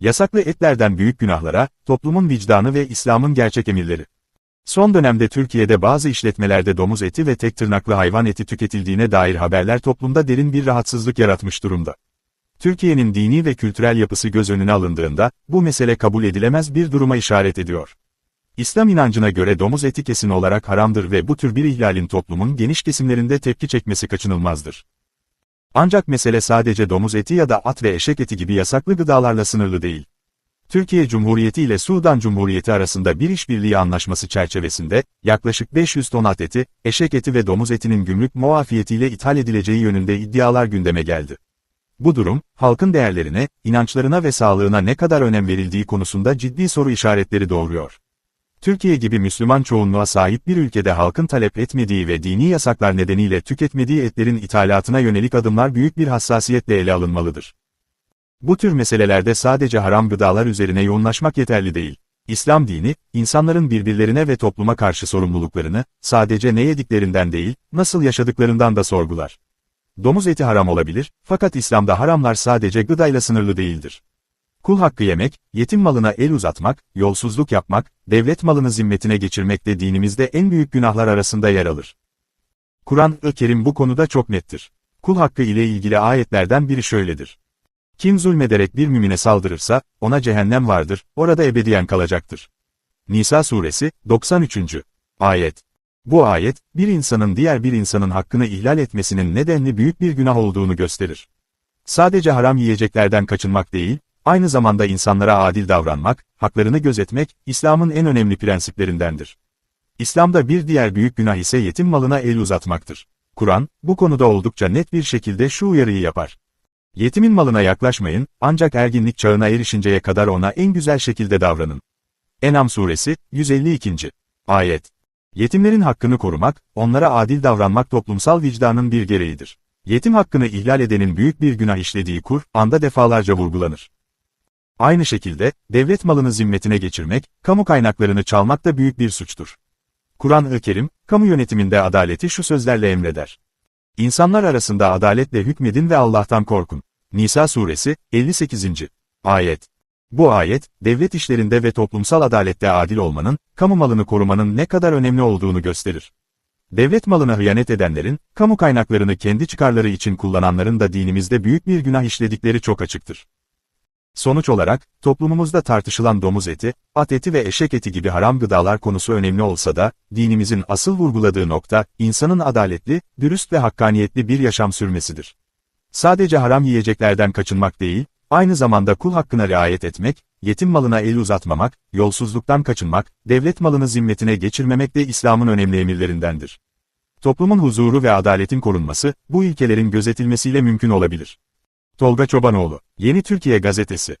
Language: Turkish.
Yasaklı etlerden büyük günahlara, toplumun vicdanı ve İslam'ın gerçek emirleri. Son dönemde Türkiye'de bazı işletmelerde domuz eti ve tek tırnaklı hayvan eti tüketildiğine dair haberler toplumda derin bir rahatsızlık yaratmış durumda. Türkiye'nin dini ve kültürel yapısı göz önüne alındığında, bu mesele kabul edilemez bir duruma işaret ediyor. İslam inancına göre domuz eti kesin olarak haramdır ve bu tür bir ihlalin toplumun geniş kesimlerinde tepki çekmesi kaçınılmazdır. Ancak mesele sadece domuz eti ya da at ve eşek eti gibi yasaklı gıdalarla sınırlı değil. Türkiye Cumhuriyeti ile Sudan Cumhuriyeti arasında bir işbirliği anlaşması çerçevesinde, yaklaşık 500 ton at eti, eşek eti ve domuz etinin gümrük muafiyetiyle ithal edileceği yönünde iddialar gündeme geldi. Bu durum, halkın değerlerine, inançlarına ve sağlığına ne kadar önem verildiği konusunda ciddi soru işaretleri doğuruyor. Türkiye gibi Müslüman çoğunluğa sahip bir ülkede halkın talep etmediği ve dini yasaklar nedeniyle tüketmediği etlerin ithalatına yönelik adımlar büyük bir hassasiyetle ele alınmalıdır. Bu tür meselelerde sadece haram gıdalar üzerine yoğunlaşmak yeterli değil. İslam dini, insanların birbirlerine ve topluma karşı sorumluluklarını, sadece ne yediklerinden değil, nasıl yaşadıklarından da sorgular. Domuz eti haram olabilir, fakat İslam'da haramlar sadece gıdayla sınırlı değildir. Kul hakkı yemek, yetim malına el uzatmak, yolsuzluk yapmak, devlet malını zimmetine geçirmek de dinimizde en büyük günahlar arasında yer alır. Kur'an-ı Kerim bu konuda çok nettir. Kul hakkı ile ilgili ayetlerden biri şöyledir. Kim zulmederek bir mümine saldırırsa, ona cehennem vardır, orada ebediyen kalacaktır. Nisa suresi, 93. Ayet. Bu ayet, bir insanın diğer bir insanın hakkını ihlal etmesinin nedenli büyük bir günah olduğunu gösterir. Sadece haram yiyeceklerden kaçınmak değil, aynı zamanda insanlara adil davranmak, haklarını gözetmek, İslam'ın en önemli prensiplerindendir. İslam'da bir diğer büyük günah ise yetim malına el uzatmaktır. Kur'an, bu konuda oldukça net bir şekilde şu uyarıyı yapar. Yetimin malına yaklaşmayın, ancak erginlik çağına erişinceye kadar ona en güzel şekilde davranın. Enam suresi, 152. Ayet. Yetimlerin hakkını korumak, onlara adil davranmak toplumsal vicdanın bir gereğidir. Yetim hakkını ihlal edenin büyük bir günah işlediği kur, anda defalarca vurgulanır. Aynı şekilde, devlet malını zimmetine geçirmek, kamu kaynaklarını çalmak da büyük bir suçtur. Kur'an-ı Kerim, kamu yönetiminde adaleti şu sözlerle emreder. İnsanlar arasında adaletle hükmedin ve Allah'tan korkun. Nisa suresi, 58. Ayet. Bu ayet, devlet işlerinde ve toplumsal adalette adil olmanın, kamu malını korumanın ne kadar önemli olduğunu gösterir. Devlet malına hıyanet edenlerin, kamu kaynaklarını kendi çıkarları için kullananların da dinimizde büyük bir günah işledikleri çok açıktır. Sonuç olarak, toplumumuzda tartışılan domuz eti, at eti ve eşek eti gibi haram gıdalar konusu önemli olsa da, dinimizin asıl vurguladığı nokta, insanın adaletli, dürüst ve hakkaniyetli bir yaşam sürmesidir. Sadece haram yiyeceklerden kaçınmak değil, aynı zamanda kul hakkına riayet etmek, yetim malına el uzatmamak, yolsuzluktan kaçınmak, devlet malını zimmetine geçirmemek de İslam'ın önemli emirlerindendir. Toplumun huzuru ve adaletin korunması, bu ilkelerin gözetilmesiyle mümkün olabilir. Tolga Çobanoğlu, Yeni Türkiye Gazetesi